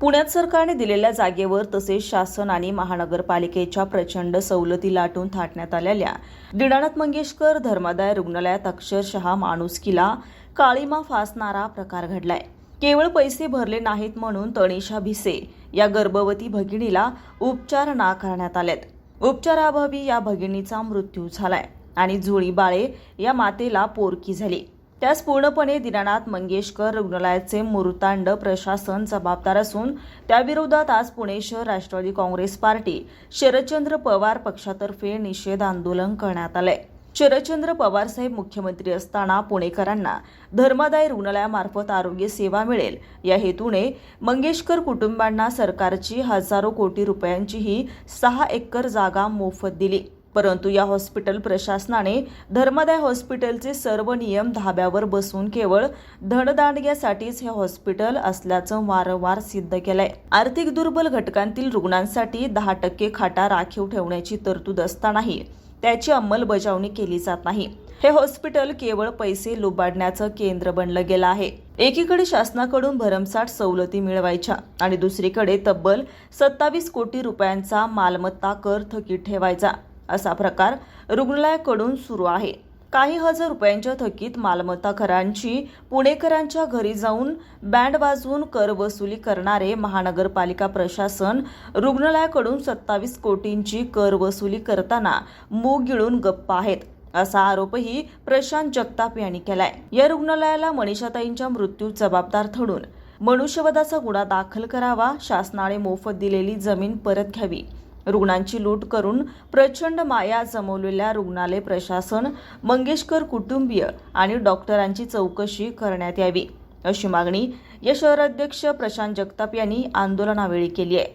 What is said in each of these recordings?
पुण्यात सरकारने दिलेल्या जागेवर तसेच शासन आणि महानगरपालिकेच्या प्रचंड सवलती लाटून थाटण्यात आलेल्या दीनानाथ मंगेशकर धर्मादाय रुग्णालयात अक्षरशः माणुसकीला काळीमा फासणारा प्रकार घडलाय. केवळ पैसे भरले नाहीत म्हणून तणिषा भिसे या गर्भवती भगिनीला उपचार नाकारण्यात आलेत. उपचाराअभावी या भगिनीचा मृत्यू झालाय आणि जुळी बाळे या मातेला पोरकी झाली. त्यास पूर्णपणे दिनानाथ मंगेशकर रुग्णालयाचे मूर्तांड प्रशासन जबाबदार असून त्याविरोधात आज पुणे शहर राष्ट्रवादी काँग्रेस पार्टी शरदचंद्र पवार पक्षातर्फे निषेध आंदोलन करण्यात आलंय. शरदचंद्र पवार साहेब मुख्यमंत्री असताना पुणेकरांना धर्मादाय रुग्णालयामार्फत आरोग्य सेवा मिळेल. या हेतूने मंगेशकर कुटुंबांना सरकारची हजारो कोटी रुपयांची ही सहा एकर जागा मोफत दिली. परंतु या हॉस्पिटल प्रशासनाने धर्मदाय हॉस्पिटलचे सर्व नियम धाब्यावर बसून केवळ धनदांडग्यासाठीच हे हॉस्पिटल असल्याचं वारंवार सिद्ध केलंय. आर्थिक दुर्बल घटकांतील रुग्णांसाठी दहा टक्के खाटा राखीव ठेवण्याची तरतूद असतानाही त्याची अंमलबजावणी केली जात नाही. हे हॉस्पिटल केवळ पैसे लुबाडण्याचं केंद्र बनलं गेलं आहे. एकीकडे शासनाकडून भरमसाठ सवलती मिळवायच्या आणि दुसरीकडे तब्बल सत्तावीस कोटी रुपयांचा मालमत्ता कर थकीत ठेवायचा. असा प्रकार रुग्णालयाकडून सुरू आहे. काही हजार रुपयांच्या थकीत मालमत्ता करांची पुणेकरांच्या घरी जाऊन बँड वाजवून कर वसुली करणारे महानगरपालिका प्रशासन रुग्णालयाकडून सत्तावीस कोटींची कर वसुली करताना मूग गिळून गप्प आहेत असा आरोपही प्रशांत जगताप यांनी केलाय. या रुग्णालयाला मनीषाताईंच्या मृत्यू जबाबदार ठरून मनुष्यवधाचा गुन्हा दाखल करावा शासनाने मोफत दिलेली जमीन परत घ्यावी रुग्णांची लूट करून प्रचंड माया जमवलेल्या रुग्णालय प्रशासन मंगेशकर कुटुंबीय आणि डॉक्टरांची चौकशी करण्यात यावी अशी मागणी या शहराध्यक्ष प्रशांत जगताप यांनी आंदोलनावेळी केली आहे.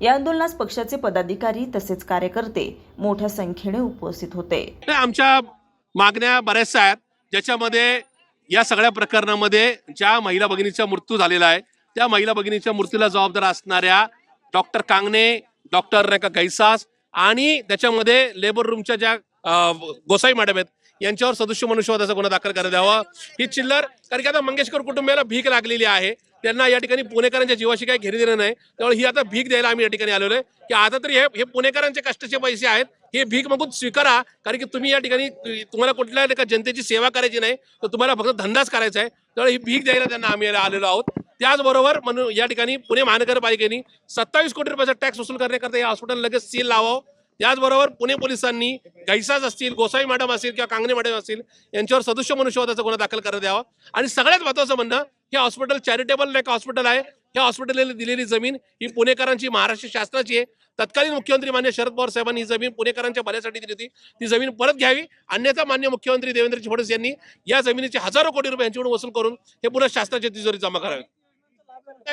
या आंदोलनास पक्षाचे पदाधिकारी तसेच कार्यकर्ते मोठ्या संख्येने उपस्थित होते. आमच्या मागण्या बऱ्याचशा आहेत. ज्याच्यामध्ये या सगळ्या प्रकरणामध्ये ज्या महिला भगिनीचा मृत्यू झालेला आहे त्या महिला भगिनीच्या मृत्यूला जबाबदार असणाऱ्या डॉक्टर कांगणे डॉक्टर नाही का गैसास आणि त्याच्यामध्ये लेबर रूमच्या ज्या गोसाई मॅडम आहेत यांच्यावर सदस्य मनुष्यवादाचा गुन्हा दाखल करण्यात यावा. ही चिल्लर कारण की आता मंगेशकर कुटुंबियाला भीक लागलेली आहे. त्यांना या ठिकाणी पुणेकरांच्या जीवाशी काही घेरी देणं नाही. त्यामुळे ही आता भीक द्यायला आम्ही या ठिकाणी आलेलो आहे. की आता तरी हे हे पुणेकरांचे कष्टाचे पैसे आहेत. हे भीक मागून स्वीकारा कारण की तुम्ही या ठिकाणी तुम्हाला कुठल्या जनतेची सेवा करायची नाही तर तुम्हाला फक्त धंदाच करायचा आहे. त्यामुळे ही भीक द्यायला त्यांना आम्ही आलेलो आहोत. त्याचबरोबर म्हणून या ठिकाणी पुणे महानगरपालिकेने सत्तावीस कोटी रुपयाचा टॅक्स वसूल करण्याकरता या हॉस्पिटल लगेच सील लावावं. त्याचबरोबर पुणे पोलिसांनी गैसाज असतील गोसाई मॅडम असतील किंवा कांगणे मॅडम असतील यांच्यावर सदस्य मनुष्यवादाचा गुन्हा दाखल करण्यात यावा. आणि सगळ्यात महत्वाचं म्हणणं हे हॉस्पिटल चॅरिटेबल एक हॉस्पिटल आहे? या हॉस्पिटलला दिलेली जमीन ही पुणेकरांची महाराष्ट्र शासनाची आहे. तत्कालीन मुख्यमंत्री मान्य शरद पवार साहेबांनी ही जमीन पुणेकरांच्या भल्यासाठी दिली होती. ती जमीन परत घ्यावी. अन्यथा मान्य मुख्यमंत्री देवेंद्र फडणवीस यांनी या जमिनीचे हजारो कोटी रुपये यांच्याकडून वसूल करून हे पुन्हा शासनाच्या तिजोरी जमा करावे.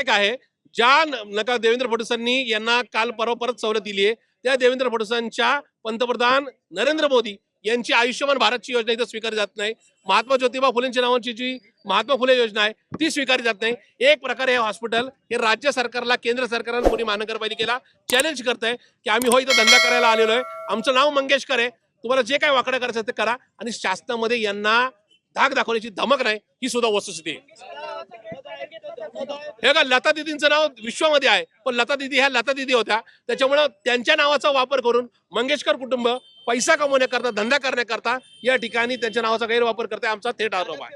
आहे. ज्या नका देवेंद्र फडणवीसांनी यांना काल परवा परत सवलत दिली आहे. त्या देवेंद्र फडणवीसांच्या पंतप्रधान नरेंद्र मोदी यांची आयुष्यमान भारतची योजना इथं स्वीकारली जात नाही. महात्मा ज्योतिबा फुलेंच्या नावाची जी महात्मा फुले योजना आहे ती स्वीकारली जात नाही. एक प्रकारे हे हॉस्पिटल हे राज्य सरकारला केंद्र सरकारला कोणी महानगरपालिकेला चॅलेंज करत आहे की आम्ही हो इथं धंदा करायला आलेलो आहे. आमचं नाव मंगेशकर आहे. तुम्हाला जे काय वाकडं करायचं ते करा आणि शासनामध्ये यांना धाक दाखवण्याची धमक नाही ही सुद्धा वस्तुस्थिती आहे. हे का लता दिदींचं नाव विश्वामध्ये आहे पण लता दिदी ह्या लता दिदी होत्या. त्याच्यामुळं त्यांच्या नावाचा वापर करून मंगेशकर कुटुंब पैसा कमवण्याकरता धंदा करण्याकरता या ठिकाणी त्यांच्या नावाचा गैरवापर करते आमचा थेट आरोप आहे.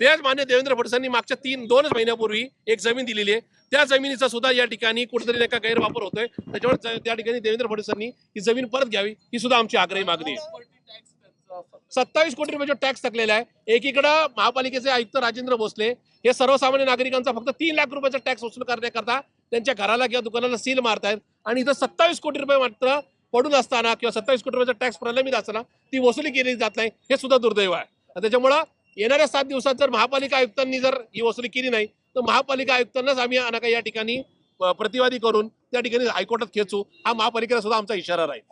तेच मान्य देवेंद्र फडणवीसांनी मागच्या तीन दोनच महिन्यापूर्वी एक जमीन दिलेली आहे. त्या जमिनीचा सुद्धा या ठिकाणी कुठेतरी नाही का गैरवापर होतोय. त्याच्यामुळे त्या ठिकाणी देवेंद्र फडणवीसांनी ही जमीन परत घ्यावी ही सुद्धा आमची आग्रही मागणी आहे. सत्तावीस कोटी रुपयाचा टॅक्स थकलेला आहे एकीकडं महापालिकेचे आयुक्त राजेंद्र भोसले हे सर्वसामान्य नागरिकांचा फक्त तीन लाख रुपयाचा टॅक्स वसूल करण्याकरता त्यांच्या घराला किंवा दुकानाला सील मारतायत आणि इथं सत्तावीस कोटी रुपये मात्र पडून असताना किंवा सत्तावीस कोटी रुपयाचा टॅक्स प्रलंबित असताना ती वसुली केली जात नाही हे सुद्धा दुर्दैव आहे. आणि त्याच्यामुळं येणाऱ्या सात दिवसात जर महापालिका आयुक्तांनी जर ही वसुली केली नाही तर महापालिका आयुक्तांनाच आम्ही या ठिकाणी प्रतिवादी करून त्या ठिकाणी हायकोर्टात खेचू हा महापालिकेला सुद्धा आमचा इशारा राहील.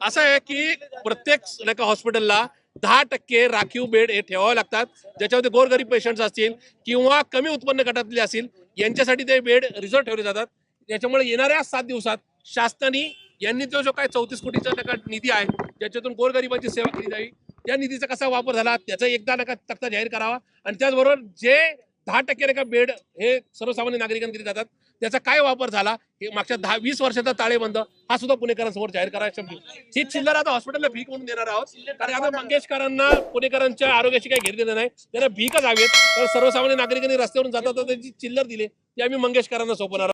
असं आहे की प्रत्येक हॉस्पिटलला दहा टक्के राखीव बेड हे ठेवावे लागतात ज्याच्यामध्ये गोरगरीब पेशंट्स असतील किंवा कमी उत्पन्न गटातले असतील यांच्यासाठी ते बेड रिझर्व ठेवले जातात. याच्यामुळे येणाऱ्या सात दिवसात शासनाने यांनी तो जो काय चौतीस कोटीचा त्या निधी आहे ज्याच्यातून गोरगरिबांची सेवा केली जावी त्या निधीचा कसा वापर झाला त्याचा एकदा नका तक्ता जाहीर करावा. आणि त्याचबरोबर जे दहा टक्के नका बेड हे सर्वसामान्य नागरिकांकडे जातात. त्याचा काय वापर झाला? हे मागच्या दहा वीस वर्षाचा ताळेबंद हा सुद्धा पुणेकरांसमोर जाहीर करायचा ही चिल्लर आता हॉस्पिटलला भीक म्हणून देणार आहोत. कारण आता मंगेशकरांना पुणेकरांच्या आरोग्याची काही घेर दिलं नाही. त्यांना भीकच हवेत तर सर्वसामान्य नागरिकांनी रस्त्यावरून जातात त्याची त्यांची चिल्लर दिली. ते आम्ही मंगेशकरांना सोपवणार आहोत.